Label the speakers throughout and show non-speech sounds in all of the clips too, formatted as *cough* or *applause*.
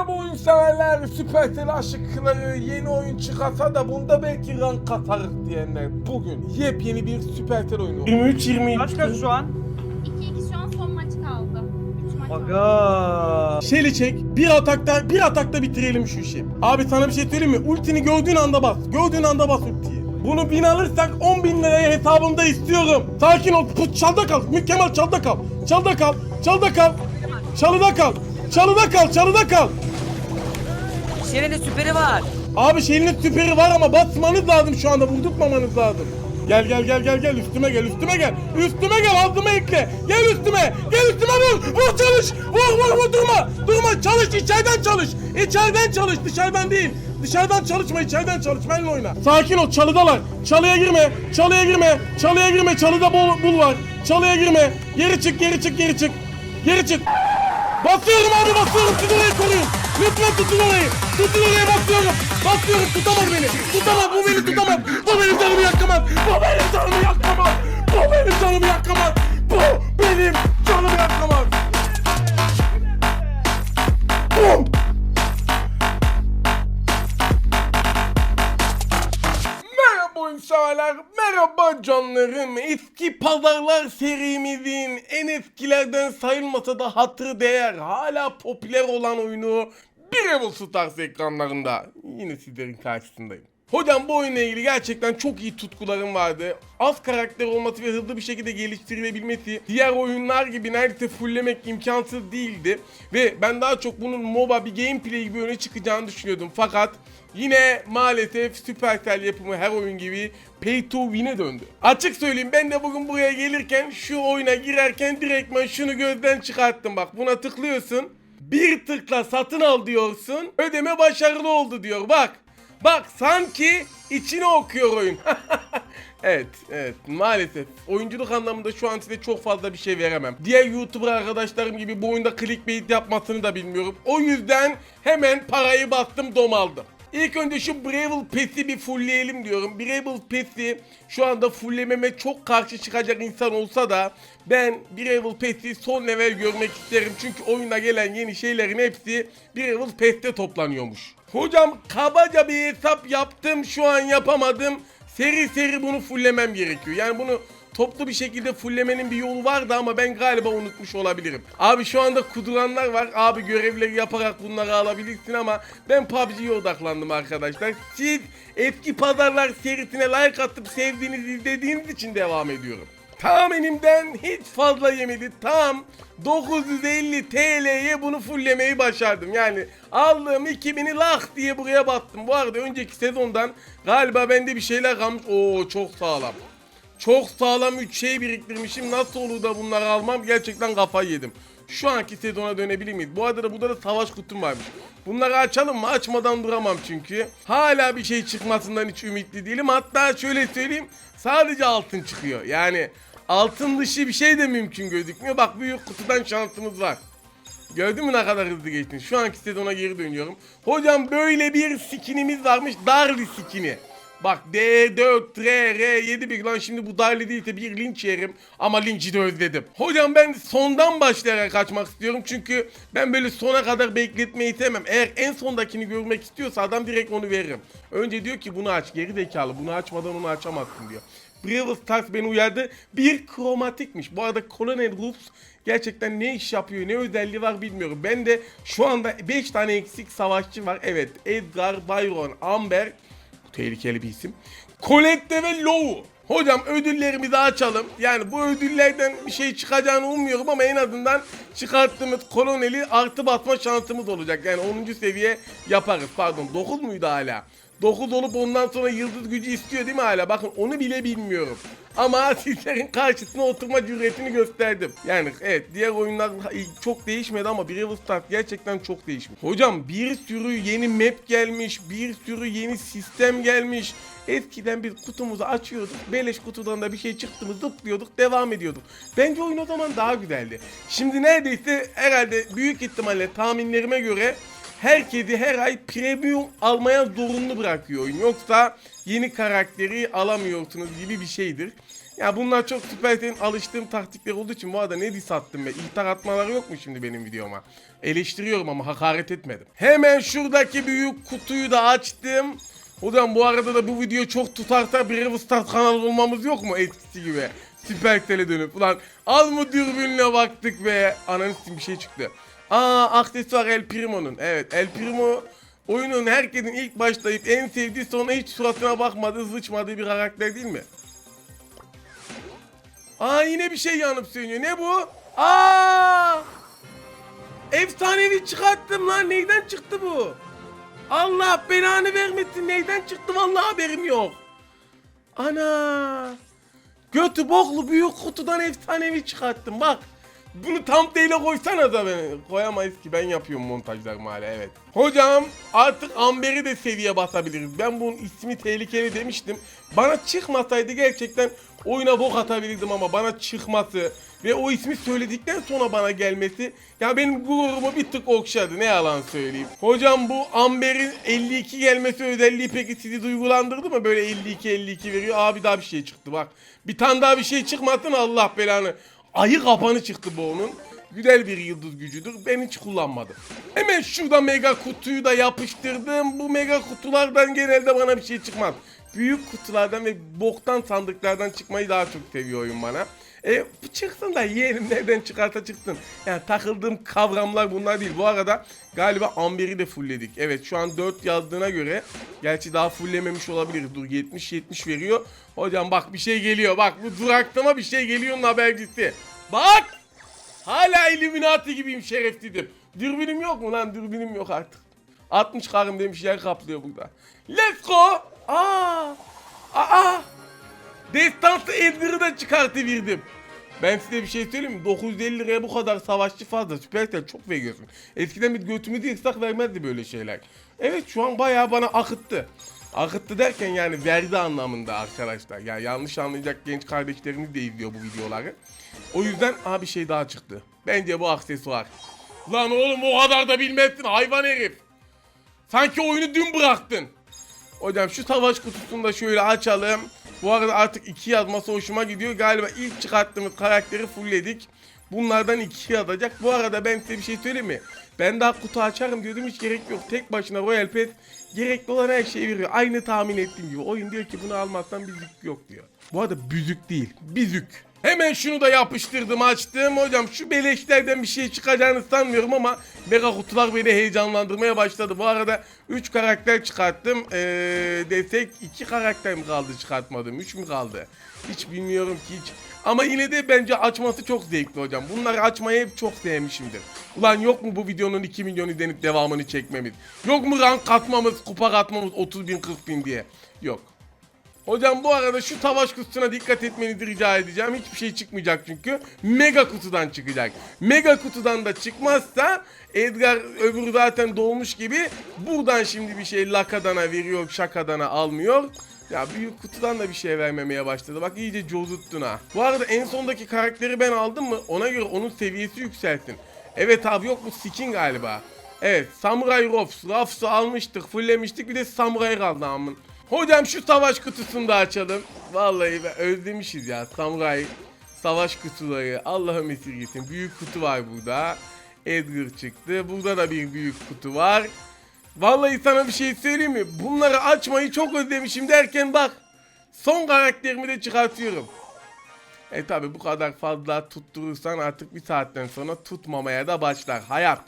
Speaker 1: Merhaba oyun severler, Süpersel aşıkları yeni oyun çıkarsa da bunda belki rank katarız diyenler. Bugün yepyeni bir Süpersel oyunu. 23-22.
Speaker 2: Kaç kaç şu an?
Speaker 3: 2-2 şu an son maç kaldı. 3 maç.
Speaker 2: Aga.
Speaker 1: Şeli çek, bir atakta, bir atakta bitirelim şu işi. Abi sana bir şey söyleyeyim mi? Ultini gördüğün anda bas, gördüğün anda bas ultiyi. Bunu bin alırsak 10 bin liraya hesabımda istiyorum. Sakin ol, put, çalda kal, mükemmel çalda kal. Çalda kal, çalda kal, çalıda kal, çalıda kal, çalıda kal.
Speaker 4: Şirin'in süperi var.
Speaker 1: Abi şeyinin süperi var ama basmanız lazım şu anda vurdurtmamanız lazım. Gel gel gel gel gel üstüme gel üstüme gel. Üstüme gel altıma ekle. Gel üstüme. Gel üstüme vur. Vur çalış. Vur vur vur durma. Durma çalış içeriden çalış. İçeriden çalış dışarıdan değil. Dışarıdan çalışma içeriden çalış benimle oyna. Sakin ol çalıdalar. Çalıya girme. Çalıya girme. Çalıya girme. Çalıda bul, bul var. Çalıya girme. Geri çık geri çık geri çık. Geri çık. Basıyorum abi basıyorum siz orayı koruyun. Lütfen tutun orayı. Tutun oraya basıyorum. Basıyorum tutamaz beni. Tutamaz bu beni tutamaz. Bu benim canımı yakamaz. Bu benim canımı yakamaz. Bu benim canımı yakamaz. Bu benim canımı yakamaz. Bum. Severler, merhaba canlarım. Eski pazarlar serimizin en eskilerden sayılmasa da hatırı değer, hala popüler olan oyunu Bravo Stars ekranlarında. Yine sizlerin karşısındayım. Hocam bu oyunla ilgili gerçekten çok iyi tutkularım vardı. Az karakter olması ve hızlı bir şekilde geliştirilebilmesi diğer oyunlar gibi neredeyse fulllemek imkansız değildi. Ve ben daha çok bunun MOBA bir gameplay gibi öne çıkacağını düşünüyordum. Fakat Yine maalesef Supercell yapımı her oyun gibi pay to win'e döndü. Açık söyleyeyim ben de bugün buraya gelirken şu oyuna girerken direktmen şunu gözden çıkarttım bak buna tıklıyorsun. Bir tıkla satın al diyorsun. Ödeme başarılı oldu diyor bak. Bak sanki içine okuyor oyun. *laughs* evet, evet maalesef. Oyunculuk anlamında şu an size çok fazla bir şey veremem. Diğer YouTuber arkadaşlarım gibi bu oyunda clickbait yapmasını da bilmiyorum. O yüzden hemen parayı bastım dom aldım. İlk önce şu Bravel Pass'i bir fullleyelim diyorum. Bravel Pass'i şu anda fulllememe çok karşı çıkacak insan olsa da ben Bravel Pass'i son level görmek isterim. Çünkü oyuna gelen yeni şeylerin hepsi Bravel Pass'te toplanıyormuş. Hocam kabaca bir hesap yaptım şu an yapamadım. Seri seri bunu fulllemem gerekiyor. Yani bunu toplu bir şekilde fulllemenin bir yolu vardı ama ben galiba unutmuş olabilirim. Abi şu anda kuduranlar var. Abi görevleri yaparak bunları alabilirsin ama ben PUBG'ye odaklandım arkadaşlar. Siz eski pazarlar serisine like atıp sevdiğiniz izlediğiniz için devam ediyorum. Tahminimden hiç fazla yemedi. Tam 950 TL'ye bunu fulllemeyi başardım. Yani aldığım 2000'i lah diye buraya battım. Bu arada önceki sezondan galiba bende bir şeyler kalmış. Oo çok sağlam. Çok sağlam 3 şey biriktirmişim. Nasıl olur da bunları almam gerçekten kafayı yedim. Şu anki sezona dönebilir miyiz? Bu arada da burada da savaş kutum varmış. Bunları açalım mı? Açmadan duramam çünkü. Hala bir şey çıkmasından hiç ümitli değilim. Hatta şöyle söyleyeyim. Sadece altın çıkıyor. Yani altın dışı bir şey de mümkün gözükmüyor. Bak büyük kutudan şansımız var. Gördün mü ne kadar hızlı geçtin? Şu anki sezona geri dönüyorum. Hocam böyle bir skinimiz varmış. Darli skini. Bak D4, R, R, 7 bir lan şimdi bu Darli değilse bir linç yerim ama linçi de özledim. Hocam ben sondan başlayarak kaçmak istiyorum çünkü ben böyle sona kadar bekletmeyi sevmem. Eğer en sondakini görmek istiyorsa adam direkt onu veririm. Önce diyor ki bunu aç geri zekalı bunu açmadan onu açamazsın diyor. Brawl Stars beni uyardı. Bir kromatikmiş. Bu arada Colonel Ruffs gerçekten ne iş yapıyor, ne özelliği var bilmiyorum. Ben de şu anda 5 tane eksik savaşçı var. Evet, Edgar, Byron, Amber, tehlikeli bir isim. Colette ve Low. Hocam ödüllerimizi açalım. Yani bu ödüllerden bir şey çıkacağını ummuyorum ama en azından çıkarttığımız koloneli artı basma şansımız olacak. Yani 10. seviye yaparız. Pardon 9 muydu hala? 9 olup ondan sonra yıldız gücü istiyor değil mi hala? Bakın onu bile bilmiyorum. Ama *laughs* sizlerin karşısına oturma cüretini gösterdim. Yani evet diğer oyunlar çok değişmedi ama Brawl Stars gerçekten çok değişmiş. Hocam bir sürü yeni map gelmiş, bir sürü yeni sistem gelmiş. Eskiden bir kutumuzu açıyorduk, beleş kutudan da bir şey çıktı mı zıplıyorduk, devam ediyorduk. Bence oyun o zaman daha güzeldi. Şimdi neredeyse herhalde büyük ihtimalle tahminlerime göre herkesi her ay premium almaya zorunlu bırakıyor oyun. Yoksa yeni karakteri alamıyorsunuz gibi bir şeydir. Ya bunlar çok Supercell'in alıştığım taktikler olduğu için bu arada ne diss attım be? İhtar atmaları yok mu şimdi benim videoma? Eleştiriyorum ama hakaret etmedim. Hemen şuradaki büyük kutuyu da açtım. Hocam bu arada da bu video çok tutarsa bir Stars kanalı olmamız yok mu eskisi gibi? Supercell'e dönüp ulan az mı dürbünle baktık be. Ananı bir şey çıktı. Aa aksesuar El Primo'nun. Evet El Primo oyunun herkesin ilk başlayıp en sevdiği sonra hiç suratına bakmadığı sıçmadığı bir karakter değil mi? Aa yine bir şey yanıp sönüyor. Ne bu? Aa! Efsanevi çıkarttım lan. Neyden çıktı bu? Allah belanı vermesin. Neyden çıktı vallahi haberim yok. Ana! Götü boklu büyük kutudan efsanevi çıkarttım bak. Bunu tam değil koysana da beni. Koyamayız ki ben yapıyorum montajlarımı hala evet. Hocam artık Amber'i de seviye basabiliriz. Ben bunun ismi tehlikeli demiştim. Bana çıkmasaydı gerçekten oyuna bok atabilirdim ama bana çıkması ve o ismi söyledikten sonra bana gelmesi ya benim gururumu bir tık okşadı ne yalan söyleyeyim. Hocam bu Amber'in 52 gelmesi özelliği peki sizi duygulandırdı mı? Böyle 52-52 veriyor. Abi daha bir şey çıktı bak. Bir tane daha bir şey çıkmasın Allah belanı. Ayı kapanı çıktı bu onun. Güzel bir yıldız gücüdür. Ben hiç kullanmadım. Hemen şurada mega kutuyu da yapıştırdım. Bu mega kutulardan genelde bana bir şey çıkmaz. Büyük kutulardan ve boktan sandıklardan çıkmayı daha çok seviyor oyun bana. E çıksın da yeğenim nereden çıkarsa çıksın. Yani takıldığım kavramlar bunlar değil. Bu arada galiba Amber'i de fullledik. Evet şu an 4 yazdığına göre gerçi daha fulllememiş olabilir. Dur 70-70 veriyor. Hocam bak bir şey geliyor. Bak bu duraklama bir şey geliyor'nun habercisi. Bak! Hala Illuminati gibiyim şerefsizim. Dürbünüm yok mu lan? Dürbünüm yok artık. 60 karım demiş yer kaplıyor burada. Let's go! Aa! Aa! Destansı Edgar'ı da çıkartıverdim. Ben size bir şey söyleyeyim mi? 950 liraya bu kadar savaşçı fazla. Supercell çok veriyorsun. Eskiden bir götümüzü yırtsak vermezdi böyle şeyler. Evet şu an bayağı bana akıttı. Akıttı derken yani verdi anlamında arkadaşlar. Yani yanlış anlayacak genç kardeşlerimiz de izliyor bu videoları. O yüzden aha bir şey daha çıktı. Bence bu aksesuar. Lan oğlum o kadar da bilmezsin hayvan herif. Sanki oyunu dün bıraktın. Hocam şu savaş kutusunu da şöyle açalım. Bu arada artık iki yazması hoşuma gidiyor. Galiba ilk çıkarttığımız karakteri fullledik. Bunlardan iki yazacak. Bu arada ben size bir şey söyleyeyim mi? Ben daha kutu açarım diyordum hiç gerek yok. Tek başına Royal Pass gerekli olan her şeyi veriyor. Aynı tahmin ettiğim gibi. Oyun diyor ki bunu almazsan bir zük yok diyor. Bu arada büzük değil. Bizük. Hemen şunu da yapıştırdım açtım. Hocam şu beleşlerden bir şey çıkacağını sanmıyorum ama mega kutular beni heyecanlandırmaya başladı. Bu arada 3 karakter çıkarttım. Ee, desek 2 karakter mi kaldı çıkartmadım? 3 mü kaldı? Hiç bilmiyorum ki hiç. Ama yine de bence açması çok zevkli hocam. Bunları açmayı hep çok sevmişimdir. Ulan yok mu bu videonun 2 milyon izlenip devamını çekmemiz? Yok mu rank katmamız, kupa katmamız 30 bin 40 bin diye? Yok. Hocam bu arada şu savaş kutusuna dikkat etmenizi rica edeceğim. Hiçbir şey çıkmayacak çünkü. Mega kutudan çıkacak. Mega kutudan da çıkmazsa Edgar öbürü zaten doğmuş gibi buradan şimdi bir şey Lakadana veriyor, Şakadana almıyor. Ya büyük kutudan da bir şey vermemeye başladı. Bak iyice cozuttun ha. Bu arada en sondaki karakteri ben aldım mı ona göre onun seviyesi yükselsin. Evet abi yok bu skin galiba. Evet Samurai Ruffs. Ruffs'u almıştık, fulllemiştik bir de Samurai kaldı amın. Hocam şu savaş kutusunu da açalım. Vallahi be, özlemişiz ya samuray savaş kutuları. Allah'ım esirgesin. Büyük kutu var burada. Edgar çıktı. Burada da bir büyük kutu var. Vallahi sana bir şey söyleyeyim mi? Bunları açmayı çok özlemişim derken bak. Son karakterimi de çıkartıyorum. E tabi bu kadar fazla tutturursan artık bir saatten sonra tutmamaya da başlar. Hayat.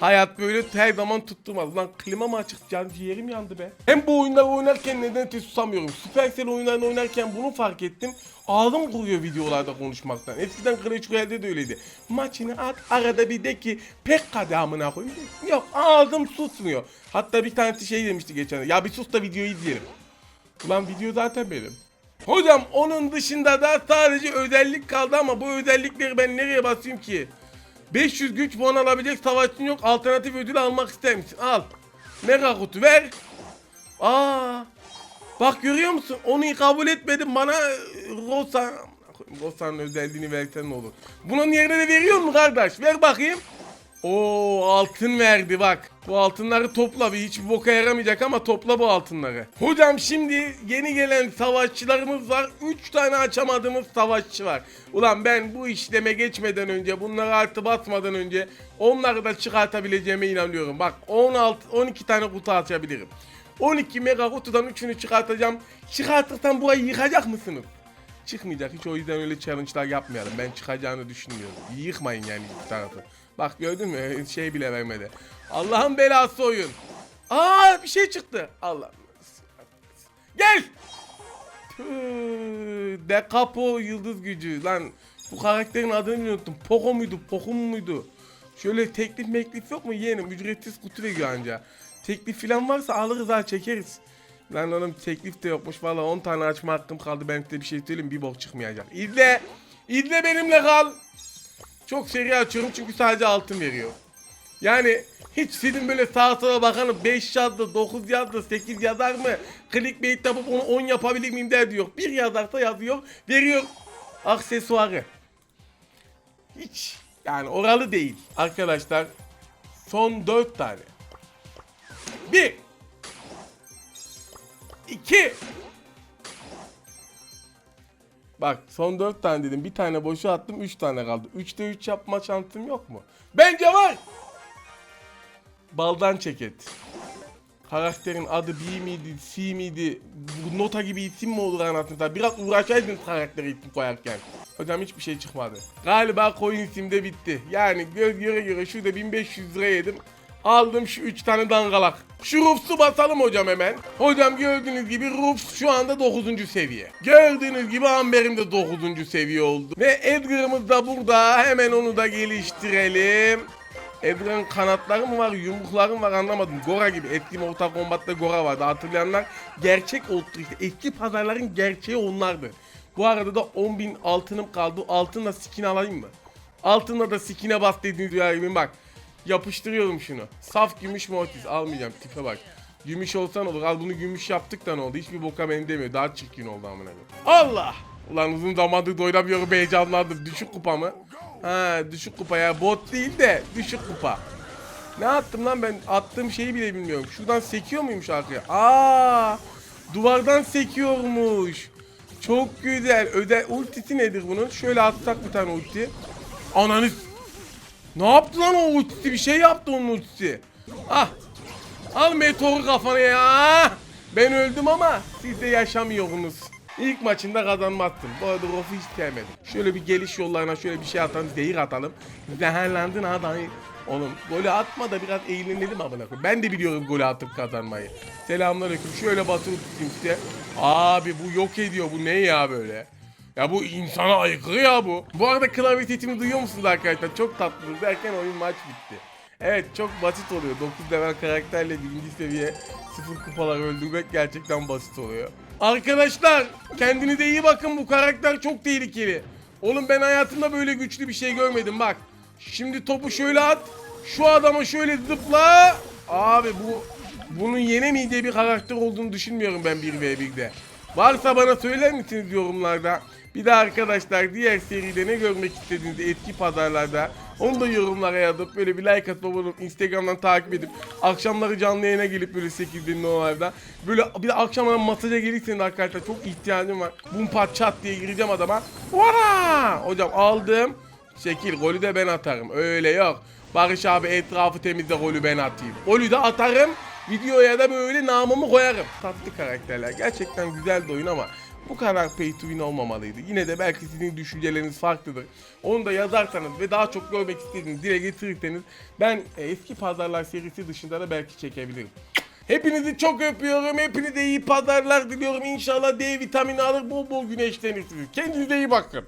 Speaker 1: Hayat böyle her zaman tutturmaz. Lan klima mı açık? Can ciğerim yandı be. Hem bu oyunları oynarken neden susamıyorum. Supercell oyunlarını oynarken bunu fark ettim. Ağzım kuruyor videolarda konuşmaktan. Eskiden Clash Royale'de de öyleydi. Maçını at arada bir de ki pek kadamına koyayım. Yok ağzım susmuyor. Hatta bir tanesi şey demişti geçen. Ya bir sus da videoyu izleyelim. Ulan video zaten benim. Hocam onun dışında da sadece özellik kaldı ama bu özellikleri ben nereye basayım ki? 500 güç puan alabilecek savaşçın yok. Alternatif ödül almak ister misin? Al. Mega kutu ver. Aa. Bak görüyor musun? Onu kabul etmedim. Bana e, Rosa Rosa'nın özelliğini versen ne olur? Bunun yerine de veriyor mu kardeş? Ver bakayım. Oo altın verdi bak. Bu altınları topla bir hiçbir boka yaramayacak ama topla bu altınları. Hocam şimdi yeni gelen savaşçılarımız var. 3 tane açamadığımız savaşçı var. Ulan ben bu işleme geçmeden önce bunları artı basmadan önce onları da çıkartabileceğime inanıyorum. Bak 16 12 tane kutu açabilirim. 12 mega kutudan 3'ünü çıkartacağım. Çıkartırsam burayı yıkacak mısınız? Çıkmayacak. Hiç o yüzden öyle challenge'lar yapmayalım. Ben çıkacağını düşünmüyorum. Yıkmayın yani iki tarafı. Bak gördün mü? *laughs* Şey bile vermedi. Allah'ın belası oyun. Aa bir şey çıktı. Allah. Gel. Tüh, De Capo yıldız gücü. Lan bu karakterin adını unuttum. Poco muydu? Poco muydu? Şöyle teklif meklif yok mu yeğenim? Ücretsiz kutu veriyor anca. Teklif falan varsa alırız ha çekeriz. Lan oğlum teklif de yokmuş valla 10 tane açma hakkım kaldı ben size bir şey söyleyeyim bir bok çıkmayacak. İzle. İzle benimle kal. Çok seri açıyorum çünkü sadece altın veriyor. Yani hiç film böyle sağa sola bakanım 5 yazdı, 9 yazdı, 8 yazar mı? Clickbait yapıp onu 10 yapabilir miyim der diyor. Bir yazarsa yazıyor, veriyor aksesuarı. Hiç yani oralı değil. Arkadaşlar son 4 tane. 1 2 Bak son 4 tane dedim. Bir tane boşa attım 3 tane kaldı. 3'te 3 yapma şansım yok mu? Bence var. Baldan çeket. Karakterin adı B miydi, C miydi? Bu nota gibi isim mi olur anasını? Biraz uğraşaydınız karaktere isim koyarken. Hocam hiçbir şey çıkmadı. Galiba coin isimde bitti. Yani göz göre göre şurada 1500 lira yedim. Aldım şu 3 tane dangalak. Şu Rufs'u basalım hocam hemen. Hocam gördüğünüz gibi Rufs şu anda 9. seviye. Gördüğünüz gibi Amber'im de 9. seviye oldu. Ve Edgar'ımız da burada. Hemen onu da geliştirelim. Edgar'ın kanatları mı var, yumrukları mı var anlamadım. Gora gibi. Eski Mortal Kombat'ta Gora vardı. Hatırlayanlar gerçek oldu işte. Eski pazarların gerçeği onlardı. Bu arada da 10.000 altınım kaldı. Altınla skin alayım mı? Altınla da skin'e bas dediğiniz yer bak. Yapıştırıyorum şunu. Saf gümüş mortis almayacağım tipe bak. Gümüş olsan olur. Al bunu gümüş yaptık da ne oldu? Hiçbir boka benzemiyor. Daha çirkin oldu amına. Allah! Ulan uzun zamandır doyuramıyorum heyecanlandım. Düşük kupa mı? Ha düşük kupa ya. Bot değil de düşük kupa. Ne attım lan ben? Attığım şeyi bile bilmiyorum. Şuradan sekiyor muymuş arkaya? Aa! Duvardan sekiyormuş. Çok güzel. Öde ultisi nedir bunun? Şöyle atsak bir tane ulti. Ananı ne yaptı lan o ultisi? Bir şey yaptı onun ultisi. Ah. Al meteoru kafana ya. Ben öldüm ama siz de yaşamıyorsunuz. İlk maçında kazanmazsın. Bu arada Rof'u hiç sevmedim. Şöyle bir geliş yollarına şöyle bir şey atalım. Zehir atalım. Zehirlendin ha dayı. Oğlum golü atma da biraz eğlenelim amına koyayım. Ben de biliyorum golü atıp kazanmayı. Selamünaleyküm. Şöyle tutayım size. Abi bu yok ediyor. Bu ne ya böyle? Ya bu insana aykırı ya bu. Bu arada klavye sesimi duyuyor musunuz arkadaşlar? Çok tatlı derken oyun maç bitti. Evet çok basit oluyor. 9 level karakterle birinci seviye 0 kupalar öldürmek gerçekten basit oluyor. Arkadaşlar kendinize iyi bakın bu karakter çok tehlikeli. Oğlum ben hayatımda böyle güçlü bir şey görmedim bak. Şimdi topu şöyle at. Şu adama şöyle zıpla. Abi bu bunun yenemeyeceği bir karakter olduğunu düşünmüyorum ben 1v1'de. Varsa bana söyler misiniz yorumlarda? Bir de arkadaşlar diğer seride ne görmek istediğinizi eski pazarlarda onu da yorumlara yazıp böyle bir like atıp abone Instagram'dan takip edip akşamları canlı yayına gelip böyle 8'de nolarda böyle bir de akşamdan masaja gelirseniz arkadaşlar çok ihtiyacım var. Bum pat çat diye gireceğim adama. Vaa! Hocam aldım. Şekil golü de ben atarım. Öyle yok. Barış abi etrafı temizle golü ben atayım. Golü de atarım. Videoya da böyle namımı koyarım. Tatlı karakterler. Gerçekten güzel de oyun ama bu kadar pay to win olmamalıydı. Yine de belki sizin düşünceleriniz farklıdır. Onu da yazarsanız ve daha çok görmek istediğiniz dile getirirseniz ben e, eski pazarlar serisi dışında da belki çekebilirim. Hepinizi çok öpüyorum. Hepinize iyi pazarlar diliyorum. İnşallah D vitamini alır bol bol güneşlenirsiniz. Kendinize iyi bakın.